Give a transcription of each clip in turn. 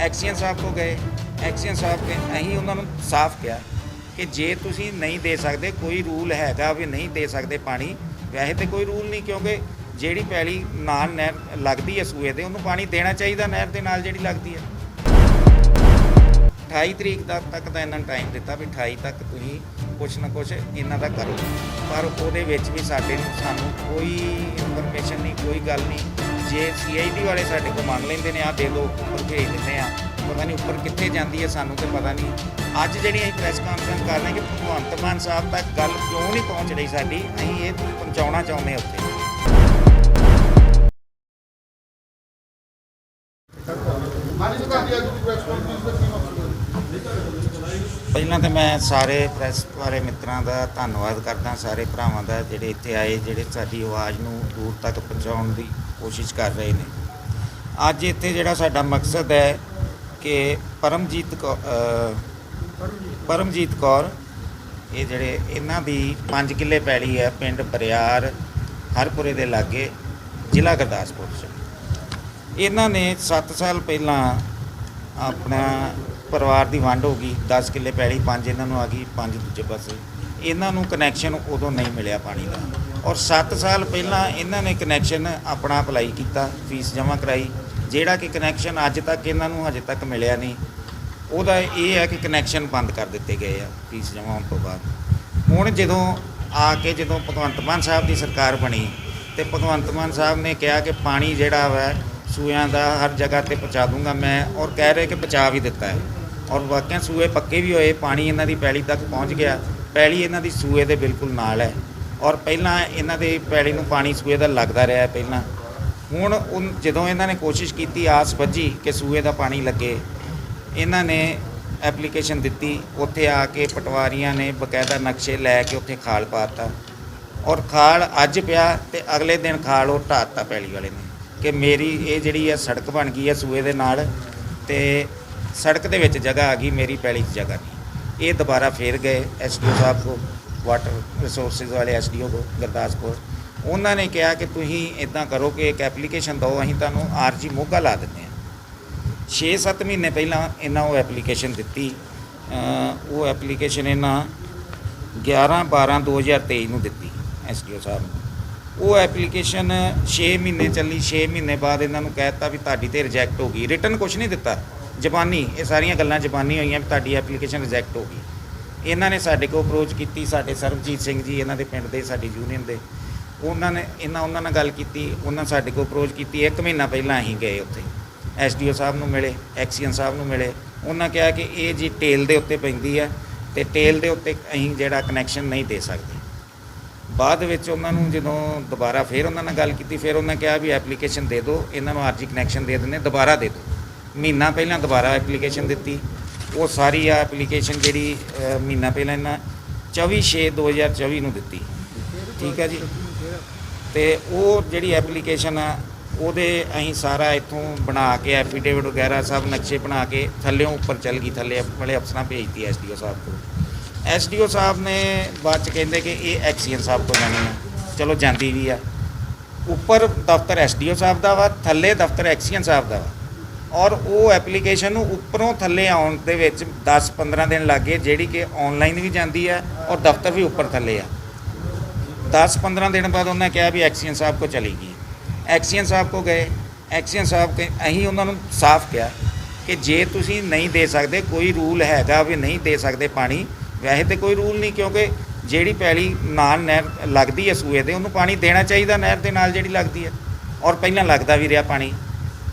XEN ਸਾਹਿਬ ਕੋ ਗਏ, XEN ਸਾਹਿਬ ਕੇ ਅਸੀਂ ਉਹਨਾਂ ਨੂੰ ਸਾਫ਼ ਕਿਹਾ ਕਿ ਜੇ ਤੁਸੀਂ ਨਹੀਂ ਦੇ ਸਕਦੇ, ਕੋਈ ਰੂਲ ਹੈਗਾ ਵੀ ਨਹੀਂ ਦੇ ਸਕਦੇ ਪਾਣੀ, ਵੈਸੇ ਤੇ ਕੋਈ ਰੂਲ ਨਹੀਂ ਕਿਉਂਕਿ ਜਿਹੜੀ ਪੈਲੀ ਨਾਲ ਨਹਿਰ ਲੱਗਦੀ ਹੈ ਸੂਏ ਦੇ ਉਹਨੂੰ ਪਾਣੀ ਦੇਣਾ ਚਾਹੀਦਾ ਨਹਿਰ ਦੇ ਨਾਲ ਜਿਹੜੀ ਲੱਗਦੀ ਹੈ। 28 ਤਰੀਕ ਦਾ ਤੱਕ ਦਾ ਇਹਨਾਂ ਟਾਈਮ ਦਿੱਤਾ ਵੀ 28 ਤੱਕ ਤੁਸੀਂ ਕੁਛ ਨਾ ਕੁਛ ਇਹਨਾਂ ਦਾ ਕਰੋ। ਪਰ ਉਹਦੇ ਵਿੱਚ ਵੀ ਸਾਡੇ ਨੂੰ ਸਾਨੂੰ ਕੋਈ ਇਨਫੋਰਮੇਸ਼ਨ ਨਹੀਂ, ਕੋਈ ਗੱਲ ਨਹੀਂ। ਜੇ ਸੀਆਈਡੀ ਵਾਲੇ ਸਾਡੇ ਕੋਲ ਮੰਗ ਲੈਂਦੇ ਨੇ ਆ ਦੇ ਦਿਓ ਉੱਪਰ ਭੇਜ ਦਿੰਦੇ ਆ, ਪਤਾ ਨਹੀਂ ਉੱਪਰ ਕਿੱਥੇ ਜਾਂਦੀ ਹੈ ਸਾਨੂੰ ਤੇ ਪਤਾ ਨਹੀਂ। ਅੱਜ ਜਿਹੜੀ ਅਸੀਂ ਪ੍ਰੈਸ ਕਾਨਫਰੰਸ ਕਰ ਰਹੇ ਕਿ ਭਗਵੰਤ ਮਾਨ ਸਾਹਿਬ ਤੱਕ ਗੱਲ ਕਿਉਂ ਨਹੀਂ ਪਹੁੰਚ ਰਹੀ ਸਾਡੀ, ਅਸੀਂ ਇਹ ਪਹੁੰਚਾਉਣਾ ਚਾਹੁੰਦੇ ਹਾਂ ਉੱਥੇ। ਹਾਂਜੀ ਤੁਹਾਡੀ ਅੱਜ ਦੀ ਪ੍ਰੈਸ ਕਾਨਫਰੰਸ ਦਾ ਕੀ ਮਕਸਦ ਪਹਿਲਾਂ ਤਾਂ ਮੈਂ ਸਾਰੇ ਪ੍ਰੈਸ ਵਾਲੇ ਮਿੱਤਰਾਂ ਦਾ ਧੰਨਵਾਦ ਕਰਦਾ, ਸਾਰੇ ਭਰਾਵਾਂ ਦਾ ਜਿਹੜੇ ਇੱਥੇ ਆਏ, ਜਿਹੜੇ ਸਾਡੀ ਆਵਾਜ਼ ਨੂੰ ਦੂਰ ਤੱਕ ਪਹੁੰਚਾਉਣ ਦੀ ਕੋਸ਼ਿਸ਼ ਕਰ ਰਹੇ ਨੇ। ਅੱਜ ਇੱਥੇ ਜਿਹੜਾ ਸਾਡਾ ਮਕਸਦ ਹੈ ਕਿ ਪਰਮਜੀਤ ਕੌ- ਪਰਮਜੀਤ ਕੌਰ, ਇਹ ਜਿਹੜੇ ਇਹਨਾਂ ਦੀ 5 ਕਿੱਲੇ ਪੈਲੀ ਹੈ, ਪਿੰਡ ਬਰਿਆਰ, ਹਰਪੁਰੇ ਦੇ ਲਾਗੇ, ਜ਼ਿਲ੍ਹਾ ਗੁਰਦਾਸਪੁਰ 'ਚ। ਇਹਨਾਂ ਨੇ 7 ਸਾਲ ਪਹਿਲਾਂ ਆਪਣਾ ਪਰਿਵਾਰ ਦੀ ਵੰਡ ਹੋ ਗਈ 10 ਕਿੱਲੇ ਪੈਲੀ, ਪੰਜ ਇਹਨਾਂ ਨੂੰ ਆ ਗਈ, ਪੰਜ ਦੂਜੇ ਪਾਸੇ। ਇਹਨਾਂ ਨੂੰ ਕਨੈਕਸ਼ਨ ਉਦੋਂ ਨਹੀਂ ਮਿਲਿਆ ਪਾਣੀ ਦਾ। ਔਰ 7 ਸਾਲ ਪਹਿਲਾਂ ਇਹਨਾਂ ਨੇ ਕਨੈਕਸ਼ਨ ਆਪਣਾ ਅਪਲਾਈ ਕੀਤਾ, ਫੀਸ ਜਮ੍ਹਾਂ ਕਰਾਈ, ਜਿਹੜਾ ਕਿ ਕਨੈਕਸ਼ਨ ਅੱਜ ਤੱਕ ਇਹਨਾਂ ਨੂੰ ਹਜੇ ਤੱਕ ਮਿਲਿਆ ਨਹੀਂ। ਉਹਦਾ ਇਹ ਹੈ ਕਿ ਕਨੈਕਸ਼ਨ ਬੰਦ ਕਰ ਦਿੱਤੇ ਗਏ ਆ, ਫੀਸ ਜਮ੍ਹਾਂ ਹੋਣ ਤੋਂ ਬਾਅਦ। ਹੁਣ ਜਦੋਂ ਆ ਕੇ ਜਦੋਂ ਭਗਵੰਤ ਮਾਨ ਸਾਹਿਬ ਦੀ ਸਰਕਾਰ ਬਣੀ ਤੇ ਭਗਵੰਤ ਮਾਨ ਸਾਹਿਬ ਨੇ ਕਿਹਾ ਕਿ ਪਾਣੀ ਜਿਹੜਾ ਵਾ ਸੂਇਆਂ ਦਾ ਹਰ ਜਗ੍ਹਾ ਤੇ ਪਹੁੰਚਾ ਦੂੰਗਾ ਮੈਂ ਔਰ ਕਹਿ ਰਹੇ ਕਿ ਪਹੁੰਚਾ ਵੀ ਦਿੱਤਾ ਹੈ। ਔਰ ਵਾਕਿਆ ਸੂਏ ਪੱਕੇ ਵੀ ਹੋਏ, ਪਾਣੀ ਇਹਨਾਂ ਦੀ ਪੈਲੀ ਤੱਕ ਪਹੁੰਚ ਗਿਆ। ਪੈਲੀ ਇਹਨਾਂ ਦੀ ਸੂਏ ਦੇ ਬਿਲਕੁਲ ਨਾਲ ਹੈ। ਔਰ ਪਹਿਲਾਂ ਇਹਨਾਂ ਦੇ ਪੈਲੀ ਨੂੰ ਪਾਣੀ ਸੂਏ ਦਾ ਲੱਗਦਾ ਰਿਹਾ ਪਹਿਲਾਂ। ਹੁਣ ਉਨ- ਜਦੋਂ ਇਹਨਾਂ ਨੇ ਕੋਸ਼ਿਸ਼ ਕੀਤੀ, ਆਸ ਵੱਜੀ ਕਿ ਸੂਏ ਦਾ ਪਾਣੀ ਲੱਗੇ, ਇਹਨਾਂ ਨੇ ਐਪਲੀਕੇਸ਼ਨ ਦਿੱਤੀ। ਉੱਥੇ ਆ ਕੇ ਪਟਵਾਰੀਆਂ ਨੇ ਬਕਾਇਦਾ ਨਕਸ਼ੇ ਲੈ ਕੇ ਉੱਥੇ ਖਾਲ ਪਾਤਾ ਔਰ ਖਾਲ ਅੱਜ ਪਿਆ ਤੇ ਅਗਲੇ ਦਿਨ ਖਾਲ ਉਹ ਢਾਤਾ ਪੈਲੀ ਵਾਲੇ ਨੇ ਕਿ ਮੇਰੀ, ਇਹ ਜਿਹੜੀ ਹੈ ਸੜਕ ਬਣ ਗਈ ਹੈ ਸੂਏ ਦੇ ਨਾਲ ਤੇ ਸੜਕ ਦੇ ਵਿੱਚ ਜਗ੍ਹਾ ਆ ਗਈ, ਮੇਰੀ ਪੈਲੀ 'ਚ ਜਗ੍ਹਾ ਨਹੀਂ। ਇਹ ਦੁਬਾਰਾ ਫੇਰ ਗਏ ਐਸਡੀਓ ਸਾਹਿਬ ਕੋ ਵਾਟਰ ਰਿਸੋਰਸਿਸ ਵਾਲੇ ਐਸਡੀਓ ਕੋ, ਗੁਰਦਾਸਪੁਰ। ਉਹਨਾਂ ਨੇ ਕਿਹਾ ਕਿ ਤੁਸੀਂ ਇਦਾਂ ਕਰੋ ਕਿ ਇੱਕ ਐਪਲੀਕੇਸ਼ਨ ਦਿਓ, ਅਸੀਂ ਤੁਹਾਨੂੰ ਆਰਜੀ ਮੋਗਾ ਲਾ ਦਿੰਦੇ ਹਾਂ। 6-7 ਮਹੀਨੇ ਪਹਿਲਾਂ ਇਹਨਾਂ ਉਹ ਐਪਲੀਕੇਸ਼ਨ ਦਿੱਤੀ। ਉਹ ਐਪਲੀਕੇਸ਼ਨ ਇਹਨਾਂ 11/12/2023 ਨੂੰ ਦਿੱਤੀ ਐਸਡੀਓ ਸਾਹਿਬ ਨੂੰ। ਉਹ ਐਪਲੀਕੇਸ਼ਨ 6 ਮਹੀਨੇ ਚੱਲੀ 6 ਮਹੀਨੇ ਬਾਅਦ ਇਹਨਾਂ ਨੂੰ ਕਹਿਤਾ ਵੀ ਤੁਹਾਡੀ ਤੇ ਰਿਜੈਕਟ ਹੋ ਗਈ। ਰਿਟਰਨ ਕੁਝ ਨਹੀਂ ਦਿੱਤਾ। ਜ਼ਬਾਨੀ ਇਹ ਸਾਰੀਆਂ ਗੱਲਾਂ ਜ਼ਬਾਨੀ ਹੋਈਆਂ ਵੀ ਤੁਹਾਡੀ ਐਪਲੀਕੇਸ਼ਨ ਰਿਜੈਕਟ ਹੋ ਗਈ। ਇਹਨਾਂ ਨੇ ਸਾਡੇ ਕੋਲ ਅਪਰੋਚ ਕੀਤੀ, ਸਾਡੇ ਸਰਬਜੀਤ ਸਿੰਘ ਜੀ ਇਹਨਾਂ ਦੇ ਪਿੰਡ ਦੇ, ਸਾਡੀ ਯੂਨੀਅਨ ਦੇ। ਉਹਨਾਂ ਨੇ, ਇਹਨਾਂ, ਉਹਨਾਂ ਨਾਲ ਗੱਲ ਕੀਤੀ, ਉਹਨਾਂ ਸਾਡੇ ਕੋਲ ਅਪਰੋਚ ਕੀਤੀ। ਇੱਕ ਮਹੀਨਾ ਪਹਿਲਾਂ ਅਸੀਂ ਗਏ ਉੱਥੇ। ਐਸਡੀਓ ਸਾਹਿਬ ਨੂੰ ਮਿਲੇ, ਐਕਸੀਅਨ ਸਾਹਿਬ ਨੂੰ ਮਿਲੇ। ਉਹਨਾਂ ਕਿਹਾ ਕਿ ਇਹ ਜੀ ਟੇਲ ਦੇ ਉੱਤੇ ਪੈਂਦੀ ਹੈ ਤੇ ਟੇਲ ਦੇ ਉੱਤੇ ਅਸੀਂ ਜਿਹੜਾ ਕਨੈਕਸ਼ਨ ਨਹੀਂ ਦੇ ਸਕਦੇ। ਬਾਅਦ ਵਿੱਚ ਉਹਨਾਂ ਨੂੰ ਜਦੋਂ ਦੁਬਾਰਾ ਫੇਰ ਉਹਨਾਂ ਨਾਲ ਗੱਲ ਕੀਤੀ, ਫਿਰ ਉਹਨਾਂ ਕਿਹਾ ਵੀ ਐਪਲੀਕੇਸ਼ਨ ਦੇ ਦਿਓ, ਇਹਨਾਂ ਨੂੰ ਆਰਜੀ ਕਨੈਕਸ਼ਨ ਦੇ ਦਿੰਦੇ ਦੁਬਾਰਾ ਦੇ ਦਿਓ। ਮਹੀਨਾ ਪਹਿਲਾਂ ਦੁਬਾਰਾ ਐਪਲੀਕੇਸ਼ਨ ਦਿੱਤੀ। ਉਹ ਸਾਰੀ ਆ ਐਪਲੀਕੇਸ਼ਨ ਜਿਹੜੀ ਅ, ਮਹੀਨਾ ਪਹਿਲਾਂ ਇਹਨਾਂ 24/6/2024 ਨੂੰ ਦਿੱਤੀ। ਠੀਕ ਹੈ ਜੀ? ਤੇ ਉਹ ਜਿਹੜੀ ਐਪਲੀਕੇਸ਼ਨ ਆ ਉਹਦੇ ਅਸੀਂ ਸਾਰਾ ਇੱਥੋਂ ਬਣਾ ਕੇ ਐਫੀਡੇਵਿਟ ਵਗੈਰਾ ਸਭ ਨਕਸ਼ੇ ਬਣਾ ਕੇ ਥੱਲਿਓਂ ਉੱਪਰ ਚੱਲ ਗਈ ਥੱਲੇ ਵਾਲੇ ਅਫਸਰਾਂ ਭੇਜਤੀ ਐਸਡੀਓ ਸਾਹਿਬ ਕੋਲ। ਐਸਡੀਓ ਸਾਹਿਬ ਨੇ ਬਾਅਦ ਚ ਕਹਿੰਦੇ ਕਿ ਇਹ ਐਕਸੀਅਨ ਸਾਹਿਬ ਕੋਲ ਜਾਣੀ ਆ। ਚਲੋ ਜਾਂਦੀ ਵੀ ਆ। ਉੱਪਰ ਦਫ਼ਤਰ ਐਸਡੀਓ ਸਾਹਿਬ ਦਾ ਵਾ ਥੱਲੇ ਦਫ਼ਤਰ ਐਕਸੀਅਨ ਸਾਹਿਬ ਦਾ ਵਾ। ਔਰ ਉਹ ਐਪਲੀਕੇਸ਼ਨ ਨੂੰ ਉੱਪਰੋਂ ਥੱਲੇ ਆਉਣ ਦੇ ਵਿੱਚ 10-15 ਦਿਨ ਲੱਗੇ ਜਿਹੜੀ ਕਿ ਆਨਲਾਈਨ ਵੀ ਜਾਂਦੀ ਹੈ ਔਰ ਦਫ਼ਤਰ ਵੀ ਉੱਪਰ ਥੱਲੇ ਆ। 10-15 ਦਿਨ ਬਾਅਦ ਉਹਨਾਂ ਕਿਹਾ ਵੀ ਐਕਸੀਅਨ ਸਾਹਿਬ ਕੋ ਚਲੀ ਗਈ। ਐਕਸੀਅਨ ਸਾਹਿਬ ਕੋ ਗਏ। ਐਕਸੀਅਨ ਸਾਹਿਬ ਕੇ ਅਸੀਂ ਉਹਨਾਂ ਨੂੰ ਸਾਫ਼ ਕਿਹਾ ਕਿ ਜੇ ਤੁਸੀਂ ਨਹੀਂ ਦੇ ਸਕਦੇ, ਕੋਈ ਰੂਲ ਹੈਗਾ ਵੀ ਨਹੀਂ ਦੇ ਸਕਦੇ ਪਾਣੀ, ਵੈਸੇ ਤੇ ਕੋਈ ਰੂਲ ਨਹੀਂ ਕਿਉਂਕਿ ਜਿਹੜੀ ਪੈਲੀ ਨਾਲ ਨਹਿਰ ਲੱਗਦੀ ਹੈ ਸੂਏ ਦੇ ਉਹਨੂੰ ਪਾਣੀ ਦੇਣਾ ਚਾਹੀਦਾ ਨਹਿਰ ਦੇ ਨਾਲ ਜਿਹੜੀ ਲੱਗਦੀ ਹੈ। ਔਰ ਪਹਿਲਾਂ ਲੱਗਦਾ ਵੀ ਰਿਹਾ ਪਾਣੀ।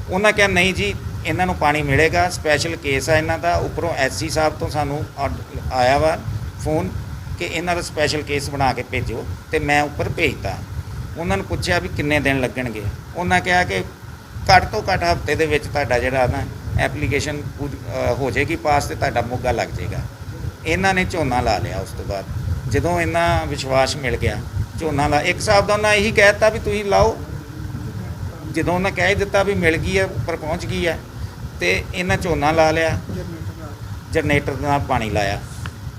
ਉਹਨਾਂ ਕਿਹਾ, ਨਹੀਂ ਜੀ ਇਹਨਾਂ ਨੂੰ ਪਾਣੀ ਮਿਲੇਗਾ। ਸਪੈਸ਼ਲ ਕੇਸ ਆ ਇਹਨਾਂ ਦਾ। ਉੱਪਰੋਂ ਐਸਸੀ ਸਾਹਿਬ ਤੋਂ ਸਾਨੂੰ ਆਇਆ ਵਾ ਫੋਨ ਕਿ ਇਹਨਾਂ ਦਾ ਸਪੈਸ਼ਲ ਕੇਸ ਬਣਾ ਕੇ ਭੇਜੋ ਤੇ ਮੈਂ ਉੱਪਰ ਭੇਜਤਾ। ਉਹਨਾਂ ਨੂੰ ਪੁੱਛਿਆ ਵੀ ਕਿੰਨੇ ਦਿਨ ਲੱਗਣਗੇ। ਉਹਨਾਂ ਕਿਹਾ ਕਿ ਘੱਟ ਤੋਂ ਘੱਟ ਹਫ਼ਤੇ ਦੇ ਵਿੱਚ ਤੁਹਾਡਾ ਜਿਹੜਾ ਨਾ ਐਪਲੀਕੇਸ਼ਨ ਹੋ ਜਾਏਗੀ ਪਾਸ ਤੇ ਤੁਹਾਡਾ ਮੋਗਾ ਲੱਗ ਜਾਏਗਾ। ਇਹਨਾਂ ਨੇ ਝੋਨਾ ਲਾ ਲਿਆ ਉਸ ਤੋਂ ਬਾਅਦ। ਜਦੋਂ ਇਹਨਾਂ ਵਿਸ਼ਵਾਸ ਮਿਲ ਗਿਆ, ਝੋਨਾ ਲਾ, ਇੱਕ ਸਾਹਿਬ ਦਾ ਉਹਨਾਂ ਇਹੀ ਕਹਿ ਦਿੱਤਾ ਵੀ ਤੁਸੀਂ ਲਾਓ। ਜਦੋਂ ਉਹਨਾਂ ਕਹਿ ਦਿੱਤਾ ਵੀ ਮਿਲ ਗਈ ਹੈ ਉੱਪਰ ਪਹੁੰਚ ਗਈ ਹੈ ਤੇ ਇਹਨਾਂ ਝੋਨਾ ਲਾ ਲਿਆ, ਜਨਰੇਟਰ ਨਾਲ ਪਾਣੀ ਲਾਇਆ।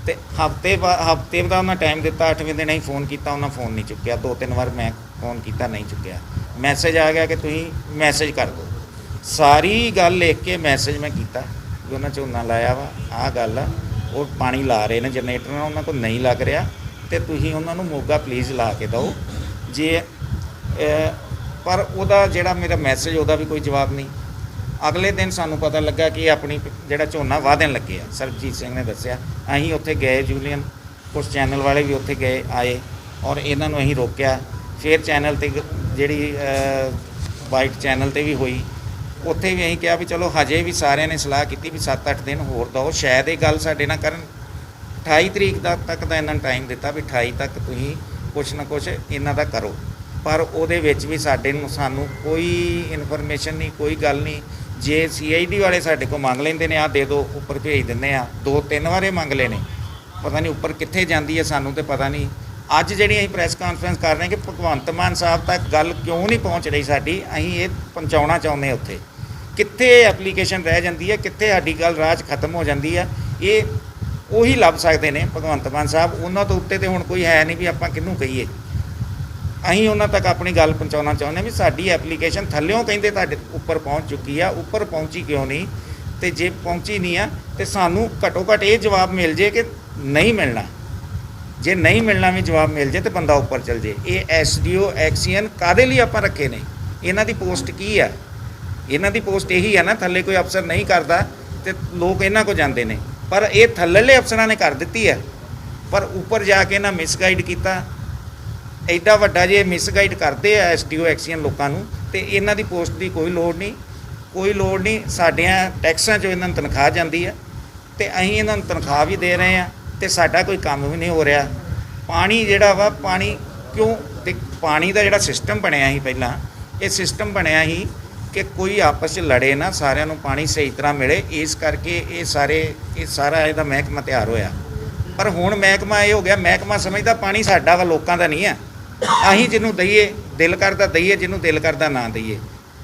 ਤੇ ਹਫ਼ਤੇ ਹਫ਼ਤੇ ਦਾ ਉਹਨਾਂ ਟਾਈਮ ਦਿੱਤਾ 8ਵੇਂ ਦਿਨ ਹੀ ਫੋਨ ਕੀਤਾ, ਉਹਨਾਂ ਫੋਨ ਨਹੀਂ ਚੁੱਕਿਆ। ਦੋ ਤਿੰਨ ਵਾਰ ਮੈਂ ਫੋਨ ਕੀਤਾ, ਨਹੀਂ ਚੁੱਕਿਆ। ਮੈਸੇਜ ਆ ਗਿਆ ਕਿ ਤੁਸੀਂ ਮੈਸੇਜ ਕਰ ਦਿਓ। ਸਾਰੀ ਗੱਲ ਲਿਖ ਕੇ ਮੈਸੇਜ ਮੈਂ ਕੀਤਾ ਵੀ ਉਹਨਾਂ ਝੋਨਾ ਲਾਇਆ ਵਾ, ਆਹ ਗੱਲ ਆ, ਉਹ ਪਾਣੀ ਲਾ ਰਹੇ ਨੇ, ਜਨਰੇਟਰ ਨਾਲ ਉਹਨਾਂ ਕੋਲ ਨਹੀਂ ਲੱਗ ਰਿਹਾ। ਤੇ ਤੁਸੀਂ ਉਹਨਾਂ ਨੂੰ ਮੋਗਾ ਪਲੀਜ਼ ਲਾ ਕੇ ਦਿਓ। ਜੇ ਪਰ ਉਹਦਾ ਜਿਹੜਾ ਮੇਰਾ ਮੈਸੇਜ, ਉਹਦਾ ਵੀ ਕੋਈ ਜਵਾਬ ਨਹੀਂ। ਅਗਲੇ ਦਿਨ ਸਾਨੂੰ ਪਤਾ ਲੱਗਾ ਕਿ ਆਪਣੀ ਜਿਹੜਾ ਝੋਨਾ ਵਾਧਣ ਲੱਗੇ ਆ। ਸਰਬਜੀਤ ਸਿੰਘ ਨੇ ਦੱਸਿਆ, ਅਸੀਂ ਉੱਥੇ ਗਏ, ਜੂਲੀਅਨ ਕੁਝ ਚੈਨਲ ਵਾਲੇ ਵੀ ਉੱਥੇ ਗਏ, ਆਏ ਔਰ ਇਹਨਾਂ ਨੂੰ ਅਸੀਂ ਰੋਕਿਆ। ਫਿਰ ਚੈਨਲ ਤੇ ਜਿਹੜੀ ਵਾਈਟ ਚੈਨਲ ਤੇ ਵੀ ਹੋਈ, ਉੱਥੇ ਵੀ ਅਸੀਂ ਕਿਹਾ ਵੀ ਚਲੋ ਹਜੇ ਵੀ ਸਾਰਿਆਂ ਨੇ ਸਲਾਹ ਕੀਤੀ ਵੀ 7-8 ਦਿਨ ਹੋਰ ਦਓ। ਸ਼ਾਇਦ ਇਹ ਗੱਲ ਸਾਡੇ ਨਾਲ ਕਰਨ। 28 ਤਰੀਕ ਦਾ ਤੱਕ ਦਾ ਇਹਨਾਂ ਨੇ ਟਾਈਮ ਦਿੱਤਾ ਵੀ 28 ਤੱਕ ਤੁਸੀਂ ਕੁਛ ਨਾ ਕੁਛ ਇਹਨਾਂ ਦਾ ਕਰੋ। ਪਰ ਉਹਦੇ ਵਿੱਚ ਵੀ ਸਾਡੇ ਨੂੰ ਸਾਨੂੰ ਕੋਈ ਇਨਫੋਰਮੇਸ਼ਨ ਨਹੀਂ, ਕੋਈ ਗੱਲ ਨਹੀਂ। ਜੇ ਸੀਆਈਡੀ ਵਾਲੇ ਸਾਡੇ ਕੋਲ ਮੰਗ ਲੈਂਦੇ ਨੇ ਆ ਦੇ ਦੋ, ਉੱਪਰ ਭੇਜ ਦਿੰਦੇ ਆ। ਦੋ, ਤਿੰਨ ਵਾਰੇ ਮੰਗ ਲਏ ਨੇ। ਪਤਾ ਨਹੀਂ ਉੱਪਰ ਕਿੱਥੇ ਜਾਂਦੀ ਹੈ ਸਾਨੂੰ ਤੇ ਪਤਾ ਨਹੀਂ। ਅੱਜ ਜਿਹੜੀ ਅਸੀਂ ਪ੍ਰੈਸ ਕਾਨਫਰੰਸ ਕਰ ਰਹੇ ਹਾਂ ਕਿ ਭਗਵੰਤ ਮਾਨ ਸਾਹਿਬ ਤੱਕ ਗੱਲ ਕਿਉਂ ਨਹੀਂ ਪਹੁੰਚ ਰਹੀ ਸਾਡੀ, ਅਸੀਂ ਇਹ ਪਹੁੰਚਾਉਣਾ ਚਾਹੁੰਦੇ ਹਾਂ ਉੱਥੇ। ਕਿੱਥੇ ਐਪਲੀਕੇਸ਼ਨ ਰਹਿ ਜਾਂਦੀ ਹੈ ਕਿੱਥੇ ਸਾਡੀ ਗੱਲ ਰਾਜ ਖਤਮ ਹੋ ਜਾਂਦੀ ਹੈ ਇਹ ਉਹੀ ਲੱਭ ਸਕਦੇ ਨੇ ਭਗਵੰਤ ਮਾਨ ਸਾਹਿਬ। ਉਹਨਾਂ ਤੋਂ ਉੱਤੇ ਤੇ ਹੁਣ ਕੋਈ ਹੈ ਨਹੀਂ ਵੀ ਆਪਾਂ ਕਿਹਨੂੰ ਕਹੀਏ। ਅਸੀਂ ਉਹਨਾਂ ਤੱਕ ਆਪਣੀ ਗੱਲ ਪਹੁੰਚਾਉਣਾ ਚਾਹੁੰਦੇ ਹਾਂ ਵੀ ਸਾਡੀ ਐਪਲੀਕੇਸ਼ਨ ਥੱਲਿਓਂ ਕਹਿੰਦੇ ਤੁਹਾਡੇ ਉੱਪਰ ਪਹੁੰਚ ਚੁੱਕੀ ਆ, ਉੱਪਰ ਪਹੁੰਚੀ ਕਿਉਂ ਨਹੀਂ? ਤੇ ਜੇ ਪਹੁੰਚੀ ਨਹੀਂ ਆ, ਤੇ ਸਾਨੂੰ ਘੱਟੋ ਘੱਟ ਇਹ ਜਵਾਬ ਮਿਲ ਜੇ ਕਿ ਨਹੀਂ ਮਿਲਣਾ। ਜੇ ਨਹੀਂ ਮਿਲਣਾ ਵੀ ਜਵਾਬ ਮਿਲ ਜੇ ਤੇ ਬੰਦਾ ਉੱਪਰ ਚਲ ਜੇ। ਇਹ ਐਸਡੀਓ ਐਕਸੀਅਨ ਕਾਦੇ ਲਈ ਆਪਾਂ ਰੱਖੇ ਨੇ? ਇਹਨਾਂ ਦੀ ਪੋਸਟ ਕੀ ਆ? ਇਹਨਾਂ ਦੀ ਪੋਸਟ ਇਹੀ ਆ ਨਾ, ਥੱਲੇ ਕੋਈ ਅਫਸਰ ਨਹੀਂ ਕਰਦਾ ਤੇ ਲੋਕ ਇਹਨਾਂ ਕੋ ਜਾਂਦੇ ਨੇ। ਪਰ ਇਹ ਥੱਲੇਲੇ ਅਫਸਰਾਂ ਨੇ ਕਰ ਦਿੱਤੀ ਹੈ ਪਰ ਉੱਪਰ ਜਾ ਕੇ ਇਹਨਾਂ ਮਿਸਗਾਈਡ ਕੀਤਾ ਐਡਾ ਵੱਡਾ ਜੇ ਮਿਸਗਾਈਡ ਕਰਦੇ ਆ ਐਸਡੀਓ ਐਕਸੀਅਨ ਲੋਕਾਂ ਨੂੰ, ਤੇ ਇਹਨਾਂ ਦੀ ਪੋਸਟ ਦੀ ਕੋਈ ਲੋੜ ਨਹੀਂ। ਕੋਈ ਲੋੜ ਨਹੀਂ, ਸਾਡਿਆਂ ਟੈਕਸਾਂ 'ਚੋਂ ਇਹਨਾਂ ਨੂੰ ਤਨਖਾਹ ਜਾਂਦੀ ਆ, ਤੇ ਅਸੀਂ ਇਹਨਾਂ ਨੂੰ ਤਨਖਾਹ ਵੀ ਦੇ ਰਹੇ ਆ, ਤੇ ਸਾਡਾ ਕੋਈ ਕੰਮ ਵੀ ਨਹੀਂ ਹੋ ਰਿਹਾ। ਪਾਣੀ ਜਿਹੜਾ ਵਾ, ਪਾਣੀ ਕਿਉਂ? ਤੇ ਪਾਣੀ ਦਾ ਜਿਹੜਾ ਸਿਸਟਮ ਬਣਿਆ ਸੀ ਪਹਿਲਾਂ, ਇਹ ਸਿਸਟਮ ਬਣਿਆ ਸੀ ਕਿ ਕੋਈ ਆਪਸ 'ਚ ਲੜੇ ਨਾ, ਸਾਰਿਆਂ ਨੂੰ ਪਾਣੀ ਸਹੀ ਤਰ੍ਹਾਂ ਮਿਲੇ। ਇਸ ਕਰਕੇ ਇਹ ਸਾਰੇ, ਇਹ ਸਾਰਾ ਇਹਦਾ ਮਹਿਕਮਾ ਤਿਆਰ ਹੋਇਆ। ਪਰ ਹੁਣ ਮਹਿਕਮਾ ਇਹ ਹੋ ਗਿਆ, ਮਹਿਕਮਾ ਸਮਝਦਾ ਪਾਣੀ ਸਾਡਾ ਵਾ, ਲੋਕਾਂ ਦਾ ਨਹੀਂ ਹੈ ਅਸੀਂ ਜਿਹਨੂੰ ਦਈਏ, ਦਿਲ ਕਰਦਾ ਦਈਏ, ਜਿਹਨੂੰ ਦਿਲ ਕਰਦਾ ਨਾ ਦਈਏ।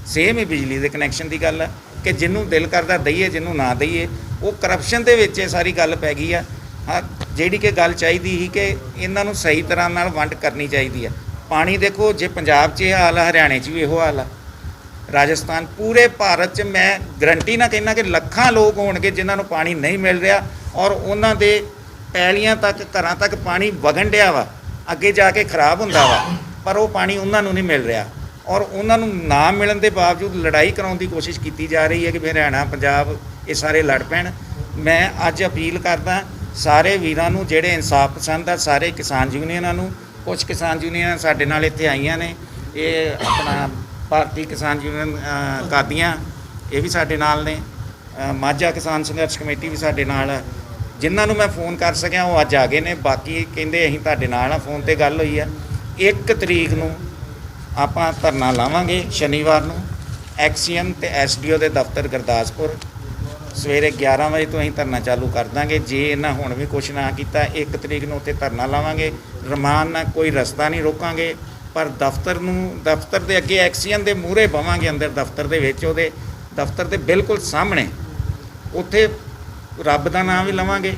ਸੇਮ ਹੀ ਬਿਜਲੀ ਦੇ ਕਨੈਕਸ਼ਨ ਦੀ ਗੱਲ ਆ, ਕਿ ਜਿਹਨੂੰ ਦਿਲ ਕਰਦਾ ਦਈਏ, ਜਿਹਨੂੰ ਨਾ ਦਈਏ, ਉਹ ਕਰਪਸ਼ਨ ਦੇ ਵਿੱਚ ਇਹ ਸਾਰੀ ਗੱਲ ਪੈ ਗਈ ਆ। ਹਾਂ, ਜਿਹੜੀ ਕਿ ਗੱਲ ਚਾਹੀਦੀ ਸੀ ਕਿ ਇਹਨਾਂ ਨੂੰ ਸਹੀ ਤਰ੍ਹਾਂ ਨਾਲ ਵੰਡ ਕਰਨੀ ਚਾਹੀਦੀ ਆ। ਪਾਣੀ ਦੇਖੋ, ਜੇ ਪੰਜਾਬ 'ਚ ਇਹ ਹਾਲ ਆ, ਹਰਿਆਣੇ 'ਚ ਵੀ ਇਹੋ ਹਾਲ ਆ। ਰਾਜਸਥਾਨ, ਪੂਰੇ ਭਾਰਤ 'ਚ ਮੈਂ ਗਰੰਟੀ ਨਾਲ ਕਹਿੰਦਾ ਕਿ ਲੱਖਾਂ ਲੋਕ ਹੋਣਗੇ ਜਿਨ੍ਹਾਂ ਨੂੰ ਪਾਣੀ ਨਹੀਂ ਮਿਲ ਰਿਹਾ ਔਰ ਉਹਨਾਂ ਦੇ ਪੈਲੀਆਂ ਤੱਕ, ਘਰਾਂ ਤੱਕ ਪਾਣੀ ਵਗਣ ਡਿਆ ਵਾ। ਅੱਗੇ ਜਾ ਕੇ ਖਰਾਬ ਹੁੰਦਾ ਵਾ, ਪਰ ਉਹ ਪਾਣੀ ਉਹਨਾਂ ਨੂੰ ਨਹੀਂ ਮਿਲ ਰਿਹਾ। ਔਰ ਉਹਨਾਂ ਨੂੰ ਨਾ ਮਿਲਣ ਦੇ ਬਾਵਜੂਦ ਲੜਾਈ ਕਰਾਉਣ ਦੀ ਕੋਸ਼ਿਸ਼ ਕੀਤੀ ਜਾ ਰਹੀ ਹੈ ਕਿ ਹਰਿਆਣਾ, ਪੰਜਾਬ ਇਹ ਸਾਰੇ ਲੜ ਪੈਣ। ਮੈਂ ਅੱਜ ਅਪੀਲ ਕਰਦਾ, ਸਾਰੇ ਵੀਰਾਂ ਨੂੰ ਜਿਹੜੇ ਇਨਸਾਫ ਪਸੰਦ ਆ, ਸਾਰੇ ਕਿਸਾਨ ਯੂਨੀਅਨਾਂ ਨੂੰ ਕੁਝ ਕਿਸਾਨ ਯੂਨੀਅਨਾਂ ਸਾਡੇ ਨਾਲ ਇੱਥੇ ਆਈਆਂ ਨੇ, ਇਹ ਆਪਣਾ ਭਾਰਤੀ ਕਿਸਾਨ ਯੂਨੀਅਨ ਕਾਦੀਆਂ, ਇਹ ਵੀ ਸਾਡੇ ਨਾਲ ਨੇ ਮਾਝਾ ਕਿਸਾਨ ਸੰਘਰਸ਼ ਕਮੇਟੀ ਵੀ ਸਾਡੇ ਨਾਲ ਜਿਨ੍ਹਾਂ ਨੂੰ ਮੈਂ ਫੋਨ ਕਰ ਸਕਿਆ, ਉਹ ਅੱਜ ਆ ਗਏ ਨੇ। ਬਾਕੀ ਕਹਿੰਦੇ ਅਸੀਂ ਤੁਹਾਡੇ ਨਾਲ ਆ, ਫੋਨ ਤੇ ਗੱਲ ਹੋਈ ਆ। 1 ਤਰੀਕ ਨੂੰ ਆਪਾਂ ਧਰਨਾ ਲਾਵਾਂਗੇ ਸ਼ਨੀਵਾਰ ਨੂੰ ਐਕਸੀਅਨ ਤੇ ਐਸਡੀਓ ਦੇ ਦਫ਼ਤਰ ਗੁਰਦਾਸਪੁਰ। ਸਵੇਰੇ 11 ਵਜੇ ਤੋਂ ਅਸੀਂ ਧਰਨਾ ਚਾਲੂ ਕਰ ਦਾਂਗੇ। ਜੇ ਇਹਨਾਂ ਹੁਣ ਵੀ ਕੁਛ ਨਾ ਕੀਤਾ 1 ਤਰੀਕ ਨੂੰ ਉੱਥੇ ਧਰਨਾ ਲਾਵਾਂਗੇ। ਰਮਾਨ ਨਾਲ ਕੋਈ ਰਸਤਾ ਨਹੀਂ ਰੋਕਾਂਗੇ, ਪਰ ਦਫ਼ਤਰ ਨੂੰ, ਦਫ਼ਤਰ ਦੇ ਅੱਗੇ ਐਕਸੀਅਨ ਦੇ ਮੂਹਰੇ ਬਵਾਂਗੇ ਅੰਦਰ ਦਫ਼ਤਰ ਦੇ ਵਿੱਚ, ਉਹਦੇ ਦਫ਼ਤਰ ਦੇ ਬਿਲਕੁਲ ਸਾਹਮਣੇ। ਉੱਥੇ ਰੱਬ ਦਾ ਨਾਮ ਵੀ ਲਵਾਂਗੇ।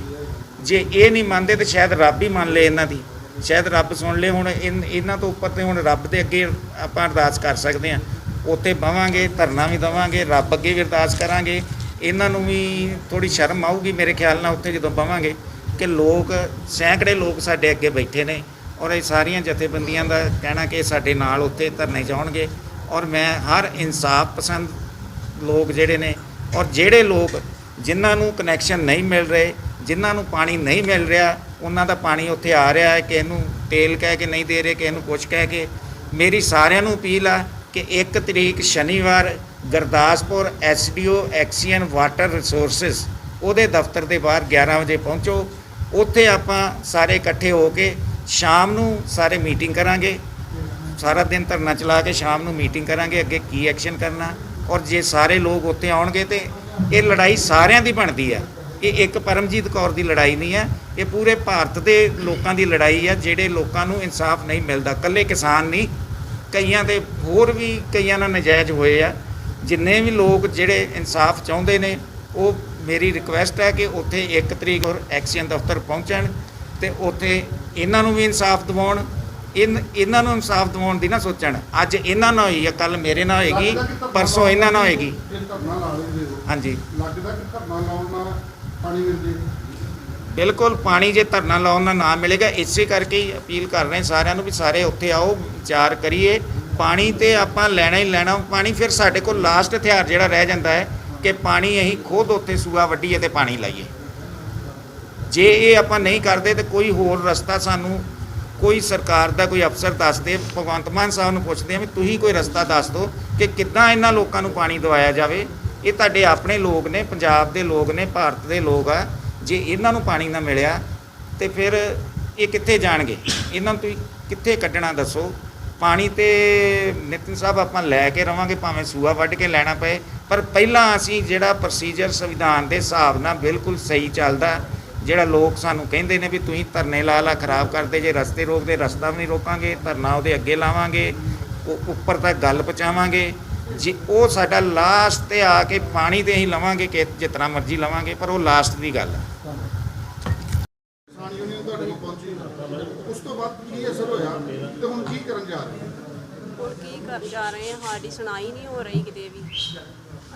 ਜੇ ਇਹ ਨਹੀਂ ਮੰਨਦੇ ਤਾਂ ਸ਼ਾਇਦ ਰੱਬ ਹੀ ਮੰਨ ਲੇ ਇਹਨਾਂ ਦੀ। ਸ਼ਾਇਦ ਰੱਬ ਸੁਣ ਲੇ, ਹੁਣ ਇਨ- ਇਹਨਾਂ ਤੋਂ ਉੱਪਰ ਤੇ ਹੁਣ ਰੱਬ ਦੇ ਅੱਗੇ ਆਪਾਂ ਅਰਦਾਸ ਕਰ ਸਕਦੇ ਹਾਂ। ਉੱਥੇ ਬਵਾਂਗੇ, ਧਰਨਾ ਵੀ ਦਵਾਂਗੇ, ਰੱਬ ਅੱਗੇ ਵੀ ਅਰਦਾਸ ਕਰਾਂਗੇ। ਇਹਨਾਂ ਨੂੰ ਵੀ ਥੋੜੀ ਸ਼ਰਮ ਆਊਗੀ ਮੇਰੇ ਖਿਆਲ ਨਾਲ ਉੱਥੇ ਜਦੋਂ ਬਵਾਂਗੇ ਕਿ ਲੋਕ, ਸੈਂਕੜੇ ਲੋਕ ਸਾਡੇ ਅੱਗੇ ਬੈਠੇ ਨੇ ਔਰ ਇਹ ਸਾਰੀਆਂ ਜਥੇਬੰਦੀਆਂ ਦਾ ਕਹਿਣਾ ਕਿ ਸਾਡੇ ਨਾਲ ਉੱਥੇ ਧਰਨੇ ਜਾਣਗੇ ਔਰ ਮੈਂ ਹਰ ਇਨਸਾਫ ਪਸੰਦ ਲੋਕ ਜਿਹੜੇ ਨੇ ਔਰ ਜਿਹੜੇ ਲੋਕ ਜਿਨ੍ਹਾਂ ਨੂੰ ਕਨੈਕਸ਼ਨ ਨਹੀਂ ਮਿਲ ਰਹੇ, ਜਿਨ੍ਹਾਂ ਨੂੰ ਪਾਣੀ ਨਹੀਂ ਮਿਲ ਰਿਹਾ, ਉਹਨਾਂ ਦਾ ਪਾਣੀ ਉੱਥੇ ਆ ਰਿਹਾ ਹੈ ਕਿ ਇਹਨੂੰ ਤੇਲ ਕਹਿ ਕੇ ਨਹੀਂ ਦੇ ਰਹੇ, ਕਿ ਇਹਨੂੰ ਕੁਛ ਕਹਿ ਕੇ। ਮੇਰੀ ਸਾਰਿਆਂ ਨੂੰ ਅਪੀਲ ਆ ਕਿ 1 ਤਰੀਕ ਸ਼ਨੀਵਾਰ Gurdaspur SDO XEN water resources, ਉਹਦੇ ਦਫ਼ਤਰ ਦੇ ਬਾਹਰ 11 ਵਜੇ ਪਹੁੰਚੋ। ਉੱਥੇ ਆਪਾਂ ਸਾਰੇ ਇਕੱਠੇ ਹੋ ਕੇ ਸ਼ਾਮ ਨੂੰ ਸਾਰੇ ਮੀਟਿੰਗ ਕਰਾਂਗੇ। ਸਾਰਾ ਦਿਨ ਧਰਨਾ ਚਲਾ ਕੇ ਸ਼ਾਮ ਨੂੰ ਮੀਟਿੰਗ ਕਰਾਂਗੇ, ਅੱਗੇ ਕੀ ਐਕਸ਼ਨ ਕਰਨਾ। ਔਰ ਜੇ ਸਾਰੇ ਲੋਕ ਉੱਥੇ ਆਉਣਗੇ ਤੇ ਇਹ ਲੜਾਈ ਸਾਰਿਆਂ ਦੀ ਬਣਦੀ ਆ। ਇਹ ਇੱਕ ਪਰਮਜੀਤ ਕੌਰ ਦੀ ਲੜਾਈ ਨਹੀਂ ਹੈ ਇਹ ਪੂਰੇ ਭਾਰਤ ਦੇ ਲੋਕਾਂ ਦੀ ਲੜਾਈ ਹੈ ਜਿਹੜੇ ਲੋਕਾਂ ਨੂੰ ਇਨਸਾਫ ਨਹੀਂ ਮਿਲਦਾ। ਇਕੱਲੇ ਕਿਸਾਨ ਨਹੀਂ, ਕਈਆਂ ਦੇ ਹੋਰ ਵੀ ਕਈਆਂ ਨਾਲ ਨਜਾਇਜ਼ ਹੋਏ ਆ। ਜਿੰਨੇ ਵੀ ਲੋਕ ਜਿਹੜੇ ਇਨਸਾਫ ਚਾਹੁੰਦੇ ਨੇ, ਉਹ ਮੇਰੀ ਰਿਕੁਐਸਟ ਹੈ ਕਿ ਉੱਥੇ 1 ਤਰੀਕ ਔਰ ਐਕਸੀਅਨ ਦਫ਼ਤਰ ਪਹੁੰਚਣ ਤੇ ਉੱਥੇ ਇਹਨਾਂ ਨੂੰ ਵੀ ਇਨਸਾਫ ਦਿਵਾਉਣ। ਇਹਨਾਂ ਨੂੰ ਇਨਸਾਫ ਦਿਵਾਉਣ ਦੀ ਨਾ ਸੋਚਣ। ਅੱਜ ਇਹਨਾਂ ਨਾਲ ਹੋਈ ਆ ਕੱਲ ਮੇਰੇ ਨਾਲ ਹੋਏਗੀ ਪਰਸੋਂ ਇਹਨਾਂ ਨਾਲ ਹੋਏਗੀ। ਹੋ ਹਾਂਜੀ। ਲੱਗਦਾ ਕਿ ਧਰਨਾ ਲਾਉਣ ਨਾਲ ਪਾਣੀ ਮਿਲ ਜੇ ਬਿਲਕੁਲ ਪਾਣੀ ਜੇ ਧਰਨਾ ਲਾਉਣ ਦਾ ਨਾ ਮਿਲੇਗਾ ਇਸੇ ਕਰਕੇ ਹੀ ਅਪੀਲ ਕਰ ਰਹੇ ਸਾਰਿਆਂ ਨੂੰ ਵੀ ਸਾਰੇ ਉੱਥੇ ਆਓ ਵਿਚਾਰ ਕਰੀਏ। ਪਾਣੀ ਤੇ ਆਪਾਂ ਲੈਣਾ ਹੀ ਲੈਣਾ ਪਾਣੀ ਫਿਰ ਸਾਡੇ ਕੋਲ ਲਾਸਟ ਹਥਿਆਰ ਜਿਹੜਾ ਰਹਿ ਜਾਂਦਾ ਹੈ ਕਿ ਪਾਣੀ ਅਸੀਂ ਖੁਦ ਉੱਥੇ ਸੂਆ ਵੱਢੀਏ ਤੇ ਪਾਣੀ ਲਾਈਏ। ਜੇ ਇਹ ਆਪਾਂ ਨਹੀਂ ਕਰਦੇ ਤੇ ਕੋਈ ਹੋਰ ਰਸਤਾ ਸਾਨੂੰ ਕੋਈ ਸਰਕਾਰ ਦਾ ਕੋਈ ਅਫਸਰ ਦੱਸਦੇ ਭਗਵੰਤ ਮਾਨ ਸਾਹਿਬ ਨੂੰ ਪੁੱਛਦੇ ਆ ਵੀ ਤੁਸੀਂ ਕੋਈ ਰਸਤਾ ਦੱਸ ਦਿਓ ਕਿ ਕਿੱਦਾਂ ਇਹਨਾਂ ਲੋਕਾਂ ਨੂੰ ਪਾਣੀ ਦਵਾਇਆ ਜਾਵੇ। ਇਹ ਤੁਹਾਡੇ ਆਪਣੇ ਲੋਕ ਨੇ, ਪੰਜਾਬ ਦੇ ਲੋਕ ਨੇ, ਭਾਰਤ ਦੇ ਲੋਕ ਆ। ਜੇ ਇਹਨਾਂ ਨੂੰ ਪਾਣੀ ਨਾ ਮਿਲਿਆ ਤੇ ਫਿਰ ਇਹ ਕਿੱਥੇ ਜਾਣਗੇ? ਇਹਨਾਂ ਨੂੰ ਤੁਸੀਂ ਕਿੱਥੇ ਕੱਢਣਾ ਦੱਸੋ? ਪਾਣੀ ਤੇ ਨਿਤਿਨ ਸਾਹਿਬ ਆਪਾਂ ਲੈ ਕੇ ਰਵਾਂਗੇ, ਭਾਵੇਂ ਸੂਆ ਵੱਢ ਕੇ ਲੈਣਾ ਪਏ। ਪਰ ਪਹਿਲਾਂ ਅਸੀਂ ਜਿਹੜਾ ਪ੍ਰੋਸੀਜਰ ਸੰਵਿਧਾਨ ਦੇ ਹਿਸਾਬ ਨਾਲ ਬਿਲਕੁਲ ਸਹੀ ਚੱਲਦਾ ਜਿਹੜਾ ਲੋਕ ਸਾਨੂੰ ਕਹਿੰਦੇ ਨੇ ਵੀ ਤੁਸੀਂ ਧਰਨੇ ਲਾ ਲਾ ਖਰਾਬ ਕਰਦੇ ਜੇ ਰਸਤੇ ਰੋਕਦੇ ਰਸਤਾ ਵੀ ਨਹੀਂ ਰੋਕਾਂਗੇ ਧਰਨਾ ਉਹਦੇ ਅੱਗੇ ਲਾਵਾਂਗੇ ਉਹ ਉੱਪਰ ਤੱਕ ਗੱਲ ਪਹੁੰਚਾਵਾਂਗੇ ਜੇ ਉਹ ਸਾਡਾ ਲਾਸਟ ਤੇ ਆ ਕੇ ਪਾਣੀ ਤੇ ਹੀ ਲਵਾਂਗੇ ਕਿ ਜਿਤਨਾ ਮਰਜ਼ੀ ਲਵਾਂਗੇ ਪਰ ਉਹ ਲਾਸਟ ਦੀ ਗੱਲ ਹੈ। ਕਿਸਾਨ ਯੂਨੀਅਨ ਤੁਹਾਡੇ ਕੋਲ ਪਹੁੰਚੀ ਉਸ ਤੋਂ ਬਾਅਦ ਕੀ ਅਸਰ ਹੋਇਆ ਤੇ ਹੁਣ ਕੀ ਕਰਨ ਜਾ ਰਹੇ ਹੋ? ਹੁਣ ਕੀ ਕਰ ਜਾ ਰਹੇ ਹਾਂ ਸਾਡੀ ਸੁਣਾਈ ਨਹੀਂ ਹੋ ਰਹੀ ਕਿਤੇ ਵੀ।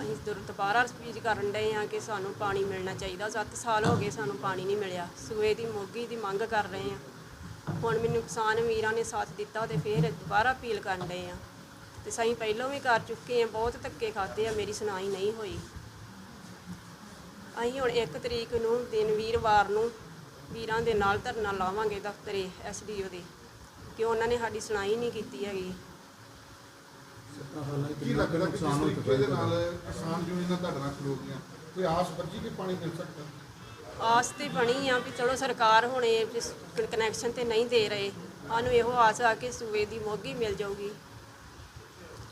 ਅਸੀਂ ਦਰ ਦੁਬਾਰਾ ਸਪੀਚ ਕਰਨ ਡਏ ਆ ਕਿ ਸਾਨੂੰ ਪਾਣੀ ਮਿਲਣਾ ਚਾਹੀਦਾ। 7 ਸਾਲ ਹੋ ਗਏ ਸਾਨੂੰ ਪਾਣੀ ਨਹੀਂ ਮਿਲਿਆ। ਸੂਏ ਦੀ ਮੋਗੀ ਦੀ ਮੰਗ ਕਰ ਰਹੇ ਆ ਹੁਣ ਮੈਨੂੰ ਕਿਸਾਨ ਵੀਰਾਂ ਨੇ ਸਾਥ ਦਿੱਤਾ ਤੇ ਫੇਰ ਦੁਬਾਰਾ ਅਪੀਲ ਕਰਨ ਡਏ ਆ ਤੇ ਸਹੀ ਪਹਿਲਾਂ ਵੀ ਕਰ ਚੁੱਕੇ ਆ ਬਹੁਤ ਧੱਕੇ ਖਾਦੇ ਆ। ਮੇਰੀ ਸੁਣਾਈ ਨਹੀਂ ਹੋਈ। ਅਸੀਂ ਹੁਣ 1 ਤਰੀਕ ਨੂੰ ਦਿਨ ਵੀਰਵਾਰ ਨੂੰ ਵੀਰਾਂ ਦੇ ਨਾਲ ਧਰਨਾ ਲਾਵਾਂਗੇ ਦਫ਼ਤਰੇ ਐਸਡੀਓ ਦੇ। ਕਿ ਉਹਨਾਂ ਨੇ ਸਾਡੀ ਸੁਣਾਈ ਨਹੀਂ ਕੀਤੀ ਹੈਗੀ। ਕੀ ਲੱਗਦਾ ਕਿ ਜਿਸ ਤਰੀਕੇ ਦੇ ਨਾਲ ਕਿਸਾਨ ਯੂਨੀਅਨਾਂ ਤੁਹਾਡੇ ਨਾਲ ਖਲੋ ਗਈਆਂ ਕੋਈ ਆਸ ਬੱਜੀ ਕਿ ਪਾਣੀ ਮਿਲ ਸਕਦਾ? ਆਸ ਤੇ ਬਣੀ ਆ ਵੀ ਚਲੋ ਸਰਕਾਰ ਹੁਣ ਇਹ ਕਨੈਕਸ਼ਨ ਤੇ ਨਹੀਂ ਦੇ ਰਹੇ। ਸਾਨੂੰ ਇਹੋ ਆਸ ਆ ਕਿ ਸੂਏ ਦੀ ਮੋਗੀ ਮਿਲ ਜਾਊਗੀ।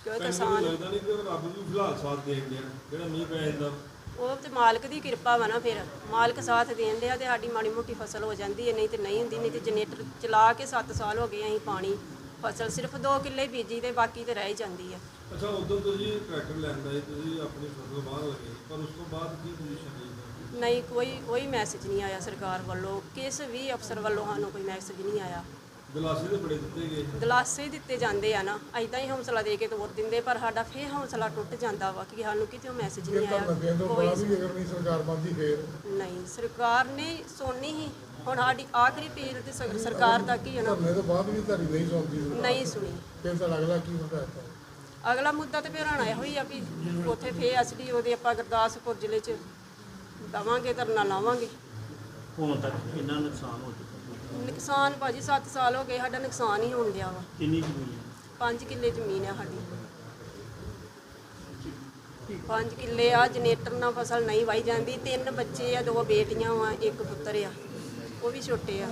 ਕਿਉਂਕਿ ਕਿਸਾਨ ਲੱਗਦਾ ਨਹੀਂ ਕਿ ਰੱਬ ਵੀ ਫਿਲਹਾਲ ਸਾਥ ਦੇਣ ਡਿਆ। ਜਿਹੜਾ ਮੀਂਹ ਪੈ ਜਾਂਦਾ। ਉਹ ਤੇ ਮਾਲਕ ਦੀ ਕਿਰਪਾ ਵਾ ਨਾ ਫਿਰ। ਮਾਲਕ ਸਾਥ ਦੇਣ ਡਿਆ ਤੇ ਸਾਡੀ ਮਾੜੀ ਮੋਟੀ ਫਸਲ ਹੋ ਜਾਂਦੀ ਹੈ। ਨਹੀਂ ਤੇ ਨਹੀਂ ਹੁੰਦੀ ਨਹੀਂ ਤੇ ਜਨਰੇਟਰ ਚਲਾ ਕੇ 7 ਸਾਲ ਹੋ ਗਏ ਅਸੀਂ ਪਾਣੀ। ਫਸਲ ਸਿਰਫ 2 ਕਿੱਲੇ ਬੀਜੀ ਤੇ ਬਾਕੀ ਤੇ ਰਹਿ ਹੀ ਜਾਂਦੀ ਹੈ ਅੱਛਾ ਉਦੋਂ ਤੁਸੀਂ ਟਰੈਕਟਰ ਲੈਂਦਾ ਸੀ ਤੁਸੀਂ ਆਪਣੀ ਫਸਲ ਬਾਹਰ ਲੱਗੇ ਪਰ ਉਸ ਤੋਂ ਬਾਅਦ ਕੀ ਪੋਜੀਸ਼ਨ ਰਹੀ ਨਹੀਂ ਕੋਈ ਕੋਈ ਮੈਸੇਜ ਨਹੀਂ ਆਇਆ ਸਰਕਾਰ ਵੱਲੋਂ ਕਿਸ ਵੀ ਅਫਸਰ ਵੱਲੋਂ ਸਾਨੂੰ ਕੋਈ ਮੈਸੇਜ ਨਹੀਂ ਆਇਆ। ਗਲਾਸੀ ਦੇ ਬੜੇ ਦਿੱਤੇ ਗਏ। ਦਲਾਸੇ ਦਿੱਤੇ ਜਾਂਦੇ ਆ ਨਾ ਐਦਾਂ ਹੀ ਹੌਸਲਾ ਦੇ ਕੇ ਤੋਰ ਦਿੰਦੇ ਪਰ ਸਾਡਾ ਫੇਰ ਹੌਸਲਾ ਟੁੱਟ ਜਾਂਦਾ ਵਾ ਕਿ ਸਾਨੂੰ ਕਿਤੇ ਮੈਸੇਜ ਨਹੀਂ ਆਇਆ। ਕੋਈ ਸਰਕਾਰ ਬੰਦੀ ਫੇਰ। ਨਹੀਂ ਸਰਕਾਰ ਨੇ ਸੁਣਨੀ ਹੀ ਹੁਣ ਸਾਡੀ ਆਖਰੀ ਪੀਰ ਤੇ ਸਰ- ਸਰਕਾਰ ਤੱਕ ਹੀ ਹੈ ਨਾ। ਤੋਂ ਬਾਅਦ ਵੀ ਤੁਹਾਡੀ ਨਹੀਂ ਸੁਣਦੀ ਨਹੀਂ ਸੁਣੀ। ਫਿਰ ਤਾਂ ਅਗਲਾ ਕੀ ਹੁੰਦਾ ਅਗਲਾ ਮੁੱਦਾ ਤੇ ਫਿਰ ਆਣਾ ਇਹੋ ਹੀ ਆ ਵੀ ਉੱਥੇ ਫੇਰ ਐਸਡੀਓ ਦੇ ਆਪਾਂ ਗੁਰਦਾਸਪੁਰ ਜ਼ਿਲ੍ਹੇ 'ਚ ਦਵਾਂਗੇ ਧਰਨਾ ਲਾਵਾਂਗੇ। ਹੁਣ ਤੱਕ ਕਿੰਨਾ ਨੁਕਸਾਨ ਹੋ ਚੁੱਕਾ ਨੁਕਸਾਨ ਭਾਜੀ 7 ਸਾਲ ਹੋ ਗਏ ਸਾਡਾ ਨੁਕਸਾਨ ਹੀ ਹੋਣ ਡਿਆ ਵਾ। ਕਿੰਨੀ ਜ਼ਮੀਨ ਹੈ 5 ਕਿੱਲੇ ਜ਼ਮੀਨ ਆ ਸਾਡੀ। 5 ਕਿੱਲੇ ਆ ਜਨਰੇਟਰ ਨਾਲ ਫਸਲ ਨਹੀਂ ਵਾਈ ਜਾਂਦੀ। ਤਿੰਨ ਬੱਚੇ ਆ ਦੋ ਬੇਟੀਆਂ ਵਾ ਇੱਕ ਪੁੱਤਰ ਆ। ਉਹ ਵੀ ਛੋਟੇ ਆ।